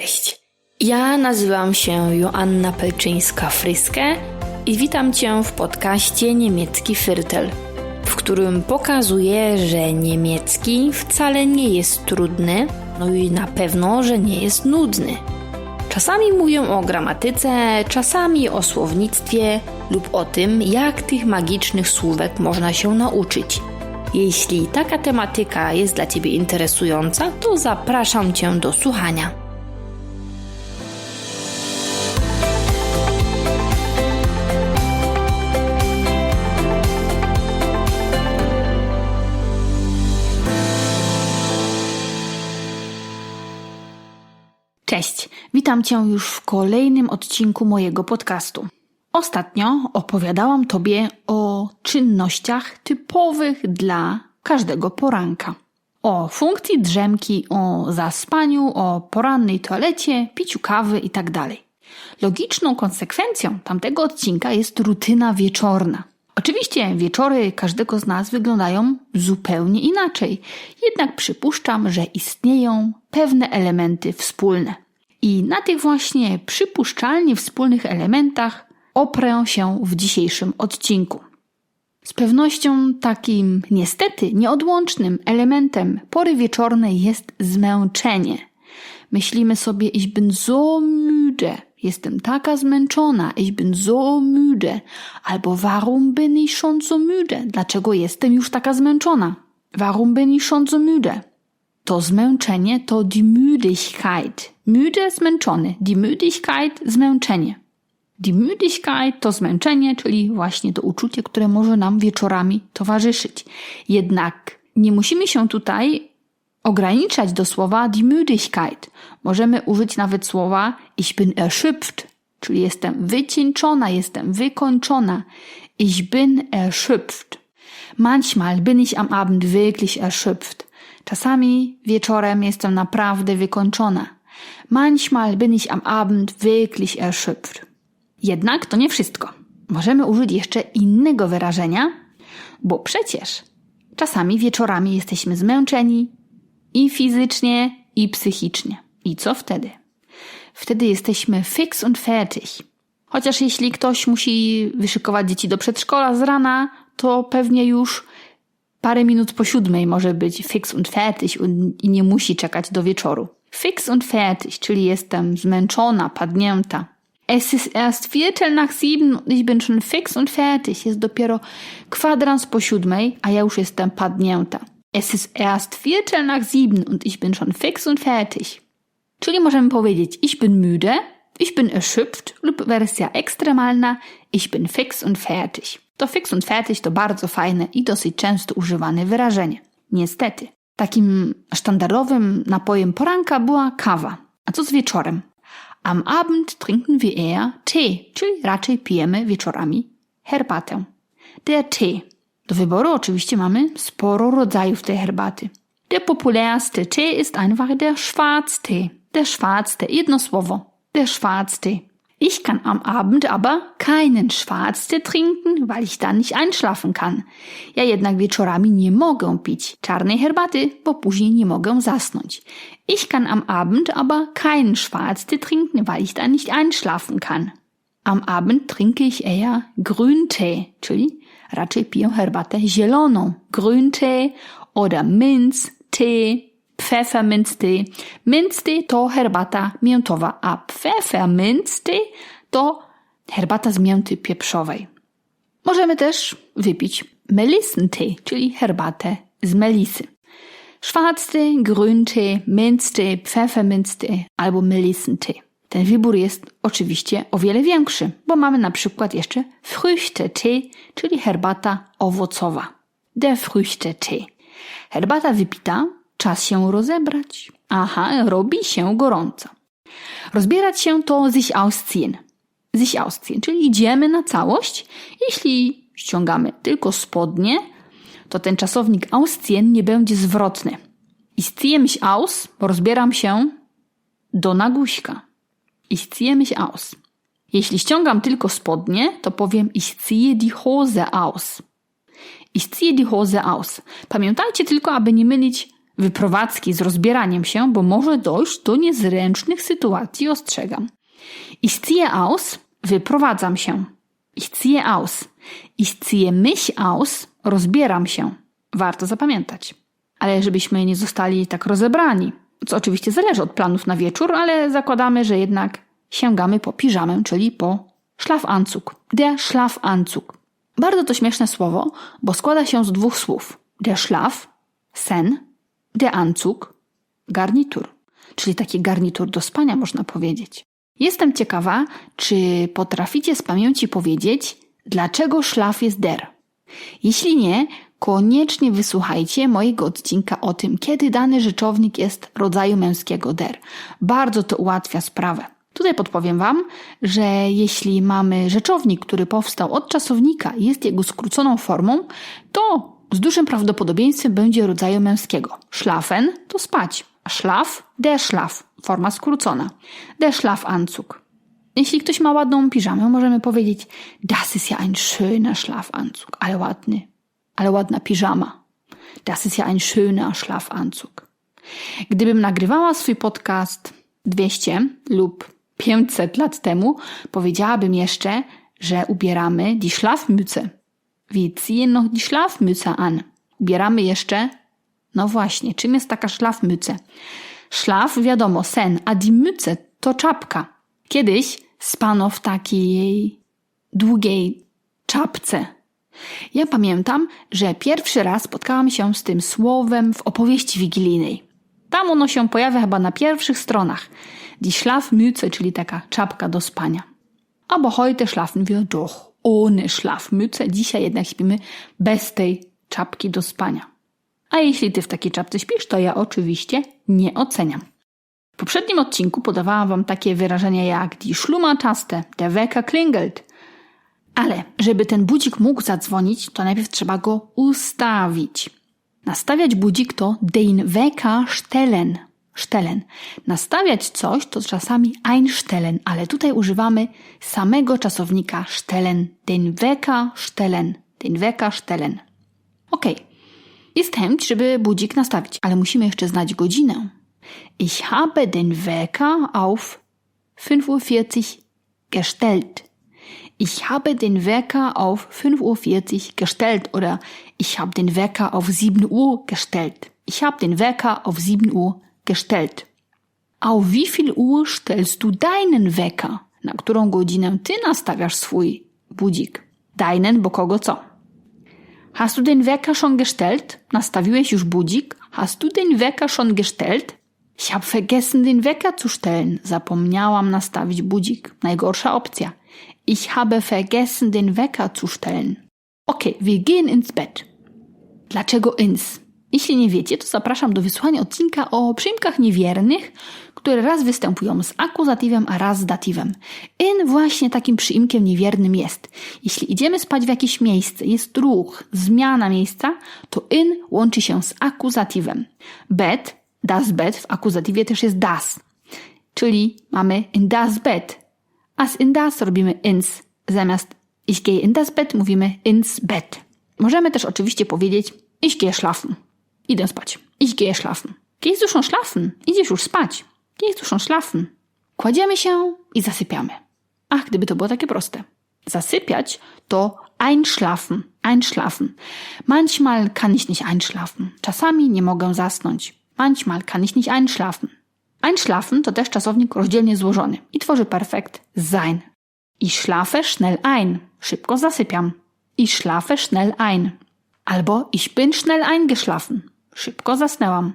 Cześć. Ja nazywam się Joanna Pelczyńska-Fryskę i witam Cię w podcaście Niemiecki Firtel, w którym pokazuję, że niemiecki wcale nie jest trudny, no i na pewno, że nie jest nudny. Czasami mówię o gramatyce, czasami o słownictwie lub o tym, jak tych magicznych słówek można się nauczyć. Jeśli taka tematyka jest dla Ciebie interesująca, to zapraszam Cię do słuchania. Cześć, witam Cię już w kolejnym odcinku mojego podcastu. Ostatnio opowiadałam Tobie o czynnościach typowych dla każdego poranka. O funkcji drzemki, o zaspaniu, o porannej toalecie, piciu kawy itd. Logiczną konsekwencją tamtego odcinka jest rutyna wieczorna. Oczywiście wieczory każdego z nas wyglądają zupełnie inaczej, jednak przypuszczam, że istnieją pewne elementy wspólne. I na tych właśnie przypuszczalnie wspólnych elementach oprę się w dzisiejszym odcinku. Z pewnością takim niestety nieodłącznym elementem pory wieczornej jest zmęczenie. Myślimy sobie, ich bin so müde, jestem taka zmęczona, ich bin so müde, albo warum bin ich schon so müde, dlaczego jestem już taka zmęczona, warum bin ich schon so müde. To zmęczenie to die Müdigkeit. Müde zmęczony, die Müdigkeit zmęczenie. Die Müdigkeit to zmęczenie, czyli właśnie to uczucie, które może nam wieczorami towarzyszyć. Jednak nie musimy się tutaj ograniczać do słowa die Müdigkeit. Możemy użyć nawet słowa ich bin erschöpft, czyli jestem wycieńczona, jestem wykończona. Ich bin erschöpft. Manchmal bin ich am Abend wirklich erschöpft. Czasami wieczorem jestem naprawdę wykończona. Manchmal bin ich am Abend wirklich erschöpft. Jednak to nie wszystko. Możemy użyć jeszcze innego wyrażenia, bo przecież czasami wieczorami jesteśmy zmęczeni i fizycznie, i psychicznie. I co wtedy? Wtedy jesteśmy fix und fertig. Chociaż jeśli ktoś musi wyszykować dzieci do przedszkola z rana, to pewnie już parę minut po siódmej może być fix und fertig i nie musi czekać do wieczoru. Fix und fertig, czyli jestem zmęczona, padnięta. Es ist erst Viertel nach sieben und ich bin schon fix und fertig. Jest dopiero kwadrans po siódmej, a ja już jestem padnięta. Es ist erst Viertel nach sieben und ich bin schon fix und fertig. Czyli możemy powiedzieć ich bin müde, ich bin erschöpft lub wersja ekstremalna ich bin fix und fertig. To fix und fertig to bardzo fajne i dosyć często używane wyrażenie. Niestety, takim sztandarowym napojem poranka była kawa. A co z wieczorem? Am Abend trinken wir eher Tee, czyli raczej pijemy wieczorami herbatę. Der Tee. Do wyboru oczywiście mamy sporo rodzajów tej herbaty. Der populärste Tee ist einfach der Schwarztee. Der Schwarztee, jedno słowo. Der Schwarztee. Ich kann am Abend aber keinen Schwarztee trinken, weil ich dann nicht einschlafen kann. Ja jednak wieczorami nie mogę pić czarnej herbaty, bo później nie mogę zasnąć. Ich kann am Abend aber keinen Schwarztee trinken, weil ich dann nicht einschlafen kann. Am Abend trinke ich eher Grüntee, czyli raczej piję herbatę zieloną. Grüntee oder Minztee, Pfefferminztee. Minztee to herbata miętowa, a Pfefferminztee to herbata z mięty pieprzowej. Możemy też wypić Melissentee, czyli herbatę z melisy. Schwarztee, Grüntee, Minztee, Pfefferminztee albo Melissentee. Ten wybór jest oczywiście o wiele większy, bo mamy na przykład jeszcze Früchtetee, czyli herbata owocowa. Der Früchtetee. Herbata wypita, czas się rozebrać. Aha, robi się gorąco. Rozbierać się to sich ausziehen. Sich ausziehen, czyli idziemy na całość. Jeśli ściągamy tylko spodnie, to ten czasownik ausziehen nie będzie zwrotny. Ich ziehe mich aus, rozbieram się do naguśka. Ich ziehe mich aus. Jeśli ściągam tylko spodnie, to powiem ich ziehe die Hose aus. Ich ziehe die Hose aus. Pamiętajcie tylko, aby nie mylić wyprowadzki z rozbieraniem się, bo może dojść do niezręcznych sytuacji, ostrzegam. Ich ziehe aus, wyprowadzam się. Ich ziehe aus. Ich ziehe mich aus, rozbieram się. Warto zapamiętać. Ale żebyśmy nie zostali tak rozebrani, co oczywiście zależy od planów na wieczór, ale zakładamy, że jednak sięgamy po piżamę, czyli po Schlafanzug. Der Schlafanzug. Bardzo to śmieszne słowo, bo składa się z dwóch słów. Der Schlaf, sen, der Anzug, garnitur. Czyli taki garnitur do spania, można powiedzieć. Jestem ciekawa, czy potraficie z pamięci powiedzieć, dlaczego szlaf jest der. Jeśli nie, koniecznie wysłuchajcie mojego odcinka o tym, kiedy dany rzeczownik jest rodzaju męskiego der. Bardzo to ułatwia sprawę. Tutaj podpowiem Wam, że jeśli mamy rzeczownik, który powstał od czasownika jest jego skróconą formą, to z dużym prawdopodobieństwem będzie rodzaju męskiego. Schlafen to spać, a schlaf, der Schlaf, forma skrócona. Der Schlafanzug. Jeśli ktoś ma ładną piżamę, możemy powiedzieć Das ist ja ein schöner Schlafanzug. Ale ładny, ale ładna piżama. Das ist ja ein schöner Schlafanzug. Gdybym nagrywała swój podcast 200 lub 500 lat temu, powiedziałabym jeszcze, że ubieramy die Schlafmütze. Wir ziehen noch die Schlafmütze an. Ubieramy jeszcze, no właśnie, czym jest taka szlafmyce? Szlaf, wiadomo, sen, a die Mütze to czapka. Kiedyś spano w takiej długiej czapce. Ja pamiętam, że pierwszy raz spotkałam się z tym słowem w opowieści wigilijnej. Tam ono się pojawia chyba na pierwszych stronach. Die Schlafmütze, czyli taka czapka do spania. Aber heute schlafen wir doch ohne Schlafmütze. Dzisiaj jednak śpimy bez tej czapki do spania. A jeśli ty w takiej czapce śpisz, to ja oczywiście nie oceniam. W poprzednim odcinku podawałam wam takie wyrażenia jak die Schlummertaste, der Wecker klingelt. Ale żeby ten budzik mógł zadzwonić, to najpierw trzeba go ustawić. Nastawiać budzik to den Wecker stellen. Stellen. Nastawiać coś to czasami einstellen, ale tutaj używamy samego czasownika stellen. Den Wecker stellen. Den Wecker stellen. Ok. Jest chęć, żeby budzik nastawić, ale musimy jeszcze znać godzinę. Ich habe den Wecker auf 5.40 Uhr gestellt. Ich habe den Wecker auf 5.40 Uhr gestellt oder ich habe den Wecker auf 7 Uhr gestellt. Ich habe den Wecker auf 7 Uhr gestellt. Auf wie viel Uhr stellst du deinen Wecker? Na którą godzinę ty nastawiasz swój budzik? Deinen, bo kogo co? Hast du den Wecker schon gestellt? Nastawiłeś już budzik? Hast du den Wecker schon gestellt? Ich habe vergessen, den Wecker zu stellen. Zapomniałam nastawić budzik. Najgorsza opcja. Ich habe vergessen, den Wecker zu stellen. Okay, wir gehen ins Bett. Dlaczego ins? Jeśli nie wiecie, to zapraszam do wysłania odcinka o przyimkach niewiernych, które raz występują z akuzatywem, a raz z datywem. In właśnie takim przyimkiem niewiernym jest. Jeśli idziemy spać w jakieś miejsce, jest ruch, zmiana miejsca, to in łączy się z akuzatywem. Bed, das Bed w akuzatywie też jest das. Czyli mamy in das Bed. A z in das robimy ins. Zamiast ich gehe in das Bett mówimy ins Bett. Możemy też oczywiście powiedzieć ich gehe schlafen. Idę spać. Ich gehe schlafen. Gehst du schon schlafen? Idziesz już spać. Gehst du schon schlafen? Kładziemy się i zasypiamy. Ach, gdyby to było takie proste. Zasypiać to einschlafen, einschlafen. Manchmal kann ich nicht einschlafen. Czasami nie mogę zasnąć. Manchmal kann ich nicht einschlafen. Einschlafen to też czasownik rozdzielnie złożony i tworzy perfekt sein. Ich schlafe schnell ein. Szybko zasypiam. Ich schlafe schnell ein. Albo ich bin schnell eingeschlafen. Szybko zasnęłam.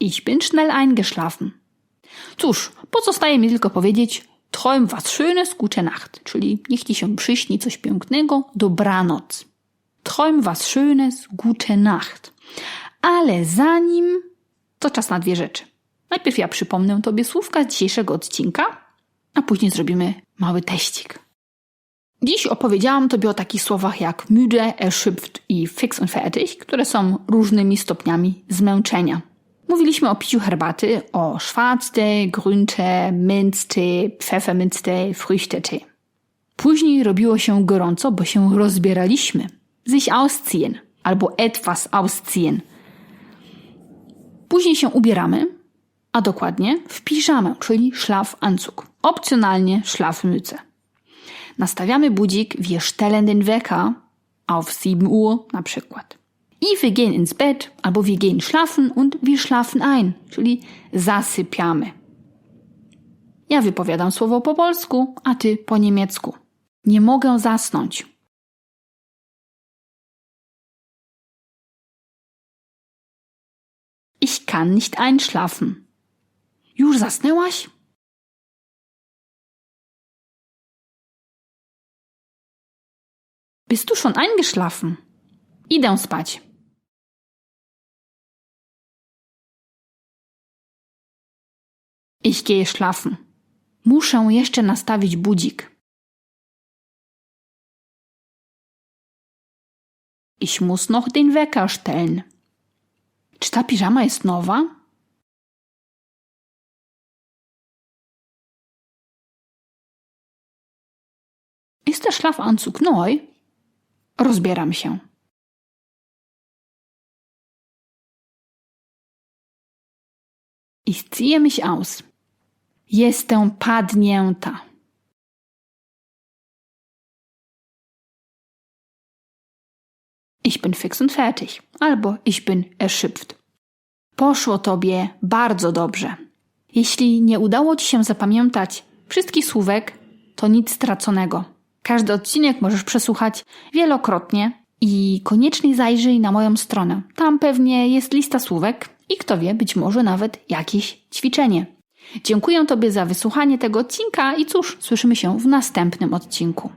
Ich bin schnell eingeschlafen. Cóż, pozostaje mi tylko powiedzieć träum was schönes, gute Nacht, czyli niech ci się przyśni coś pięknego, dobranoc. Träum was schönes, gute Nacht. Ale zanim, to czas na dwie rzeczy. Najpierw ja przypomnę tobie słówka z dzisiejszego odcinka, a później zrobimy mały teścik. Dziś opowiedziałam Tobie o takich słowach jak müde, erschöpft i fix und fertig, które są różnymi stopniami zmęczenia. Mówiliśmy o piciu herbaty, o Schwarztee, Grüntee, Minztee, Pfefferminztee, Früchtetee. Później robiło się gorąco, bo się rozbieraliśmy. Sich ausziehen albo etwas ausziehen. Później się ubieramy, a dokładnie w piżamę, czyli szlafanzug. Opcjonalnie szlafmütze. Nastawiamy budzik, wir stellen den Wecker auf 7 Uhr na przykład. I wir gehen ins Bett, albo wir gehen schlafen und wir schlafen ein, czyli zasypiamy. Ja wypowiadam słowo po polsku, a ty po niemiecku. Nie mogę zasnąć. Ich kann nicht einschlafen. Już zasnęłaś? Bist du schon eingeschlafen? Idę spać. Ich gehe schlafen. Muszę jeszcze nastawić budzik. Ich muss noch den Wecker stellen. Czy ta piżama jest nowa? Ist der Schlafanzug neu? Rozbieram się. Ich ziehe mich aus. Jestem padnięta. Ich bin fix und fertig. Albo ich bin erschöpft. Poszło tobie bardzo dobrze. Jeśli nie udało ci się zapamiętać wszystkich słówek, to nic straconego. Każdy odcinek możesz przesłuchać wielokrotnie i koniecznie zajrzyj na moją stronę. Tam pewnie jest lista słówek i kto wie, być może nawet jakieś ćwiczenie. Dziękuję Tobie za wysłuchanie tego odcinka i cóż, słyszymy się w następnym odcinku.